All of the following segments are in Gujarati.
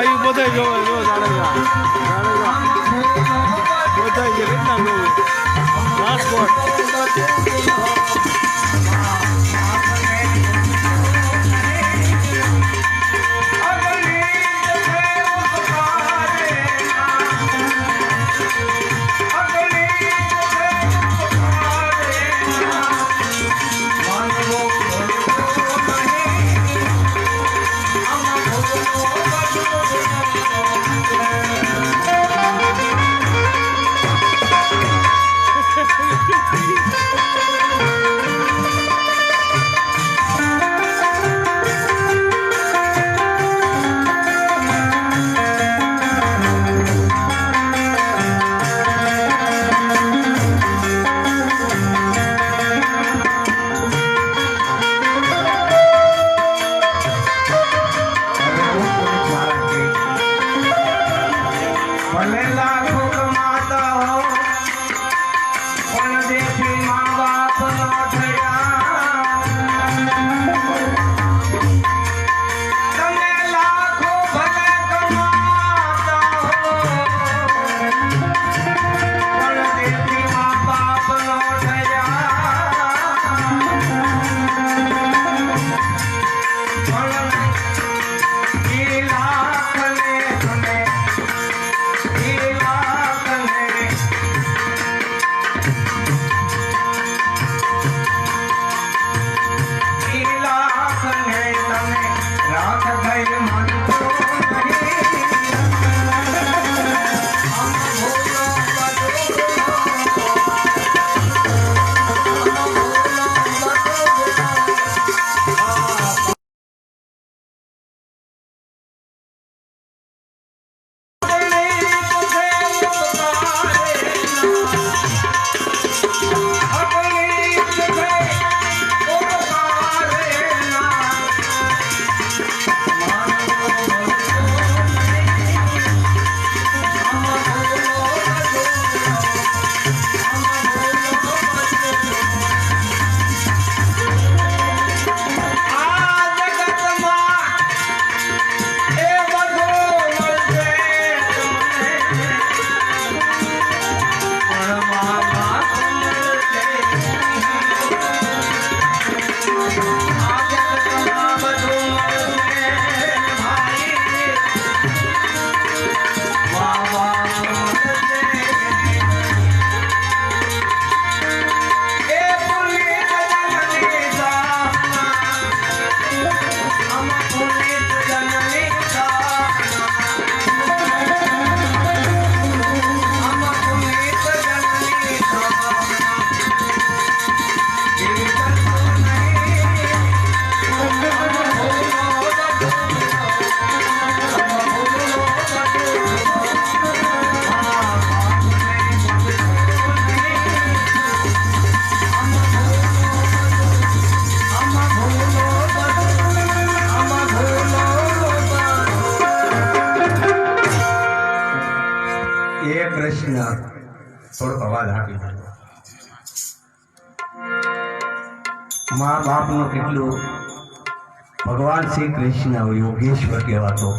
બધા જોવે જો. જાડેજા જાડેજા બધા રીતના જોવે રાજકોટ શ્રી કૃષ્ણ યોગેશ્વર કહેવાતો.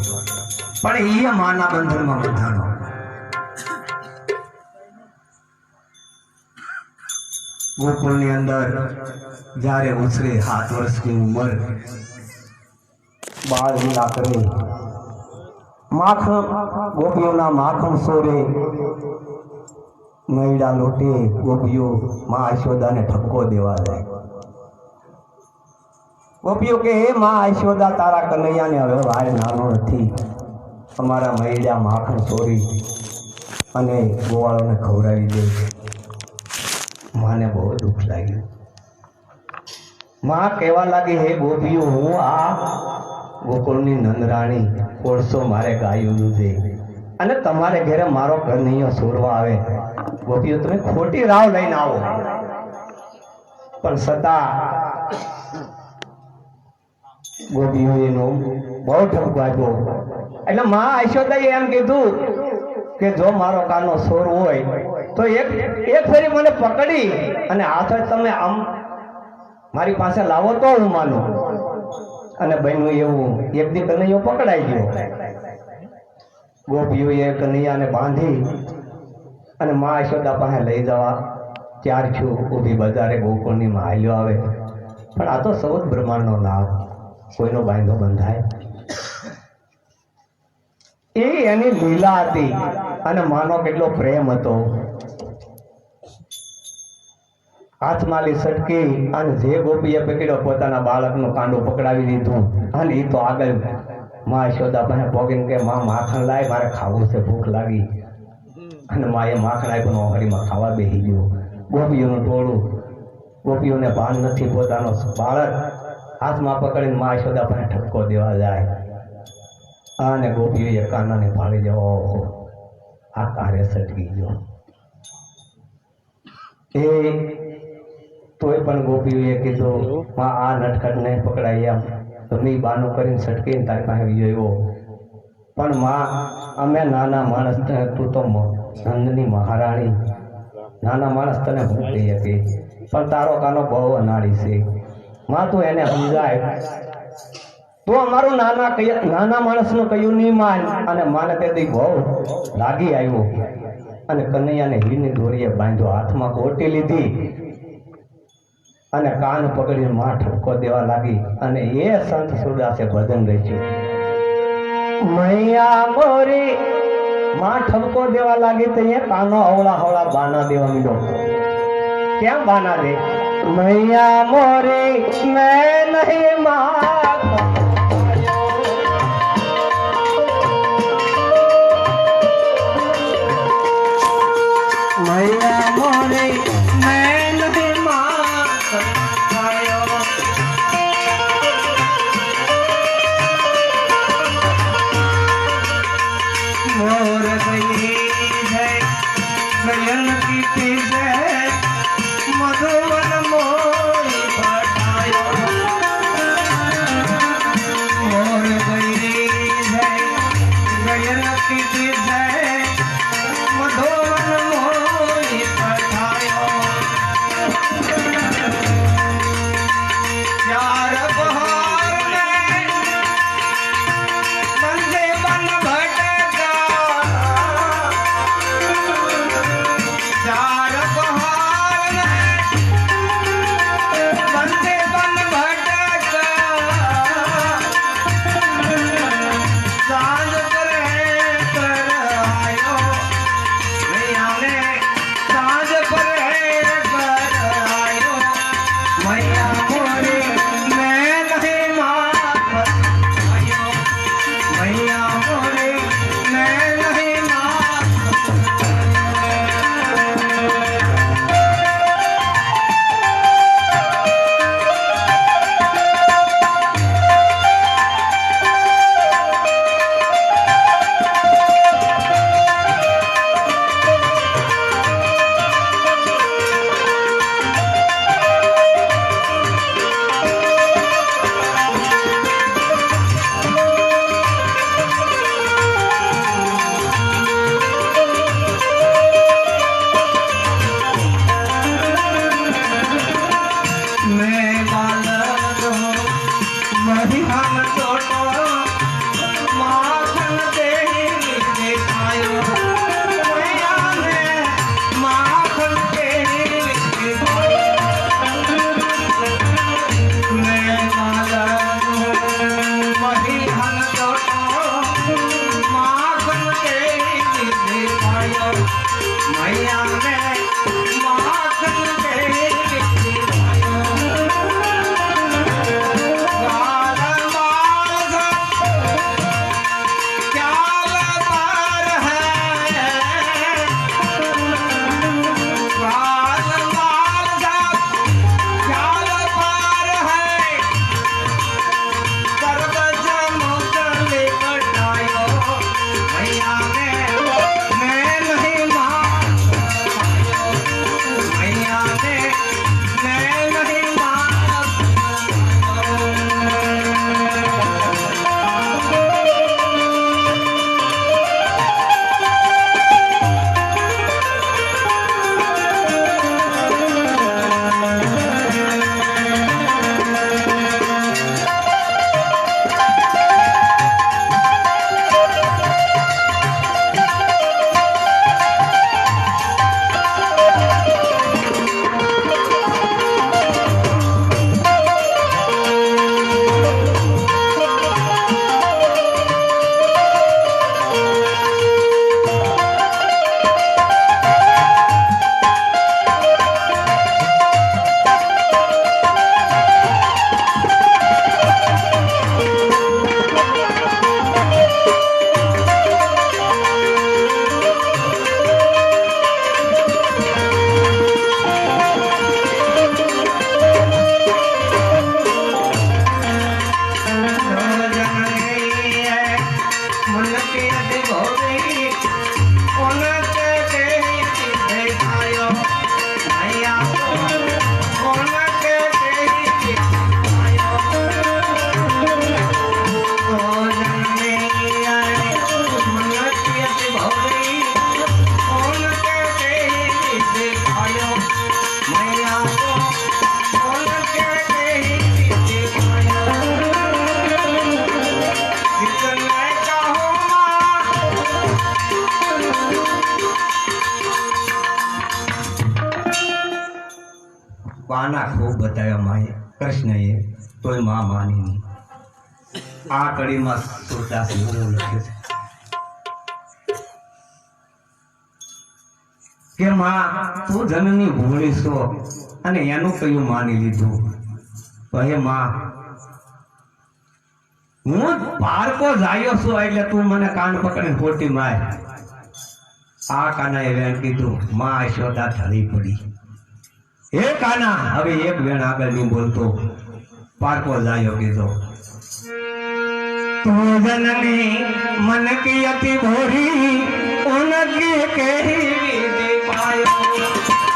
પણ એ માના બંધનમાં બંધાણો. ગોકુળની અંદર જ્યારે ઉછરે સાત વર્ષની ઉંમર, બાળ લીલા કરે. માખણ ગોપીઓના માખણ સોરે. નૈડા લોટે ગોપીઓ મા યશોદાને ઠપકો દેવા જાય. ગોપીઓ કે, હે માં, યશોદા, તારા કનૈયાને હવે વાય નાનો નથી. અમારા મૈડા માખણ ચોરી અને ગોવાળોને ખવડાવી દે. માને બહુ દુઃખ લાગ્યું. માં કહેવા લાગી, હે ગોપીઓ, હું આ ગોકુળની નંદરાણી, કોળસો મારે ગાયું દૂધે. અને તમારે ઘરે મારો કનૈયો સોરવા આવે. ગોપીઓ, તમે ખોટી રાવ લઈને આવો. પણ છતાં ગોપીઓ બહુ ઠપકો આપ્યો. એટલે માં યશોદાએ એમ કીધું કે જો મારો કાનો સોર હોય, તો એક એક ફેરી મને પકડી અને હાથે તમે આમ મારી પાસે લાવો તો હું માનું. અને બન્યું એવું. એક દી કનૈયો પકડાઈ ગયો. ગોપીઓએ કનૈયાને બાંધી અને મા યશોદા પાસે લઈ જવા ત્યાર છું. ઊભી બજારે ગોકુળની માં હાલ્યો આવે. પણ આ તો સૌદ બ્રહ્માંડનો નામ કોઈનો બાંધો બંધાય એ એની લીલા હતી અને માનો કેટલો પ્રેમ હતો. હાથમાં લી સટકી અને જે ગોપીએ પકડ્યો પોતાના બાળકનું કાંડું પકડાવી દીધું. અને એ તો આગળ મા યશોદા પાસે ભોગીને કે, માં, માખણ લાય, મારે ખાવું છે, ભૂખ લાગી. અને મા એ માખણ આપ્યું હરીમાં ખાવા બેસી ગયો. ગોપીઓનું ટોળું, ગોપીઓને ભાન નથી, પોતાનો બાળક હાથમાં પકડીને મા યશોદા પાસે ઠપકો દેવા જાય. અને ગોપીઓએ કાનાને ભાળી જવો ઓહો, આ કાર્ય સટકી ગયો. એ તોય પણ ગોપીઓએ કીધું, માં, આ નટખટને પકડાઈ એમ. તો મેં બાનું કરીને સટકીને તારી પાસે વિયો પણ માં, અમે નાના માણસ તું તો નંદની મહારાણી. નાના માણસ તને હું હતી પણ તારો કાનો બહુ અનાળી છે. માં તું એને સમજાય. તો અમારું નાના નાના માણસનું કયું નહીં માન? અને માને તે દી લાગી આવ્યો. અને કનૈયાને હીરની દોરીએ બાંધ્યો, હાથમાં ગોટી લીધી. અને કાન પકડીને માં ઠપકો દેવા લાગી. અને એ સંત સુરદાસે ભજન રચ્યું. મૈયા મોરી, માં ઠપકો દેવા લાગી તો એ કાનો અવળા હવળા બાના દેવા મીડો. કેમ બાના રે? મૈયા મોરે મેં નહીં માં આના ખૂબ બતાવ્યા માએ, કૃષ્ણએ, તોયમાં માની આ કડીમાં સુરદાસ લખ્યું છે. કે માં, તું જનની ભૂલી છો અને એનું કયું માની લીધું? કહે, માં, હું બાળકો જાયો છું એટલે તું મને કાન પકડી ખોટી માર. આ કાના એ કીધું, માં શોધા ઢળી પડી. હે કાના હવે એક વેણ આગળ નહીં બોલતો પારકો જાયો કીધો તું જનની મન કી અતિ ભોરી ઉનકી કેહી વિધિ પાયો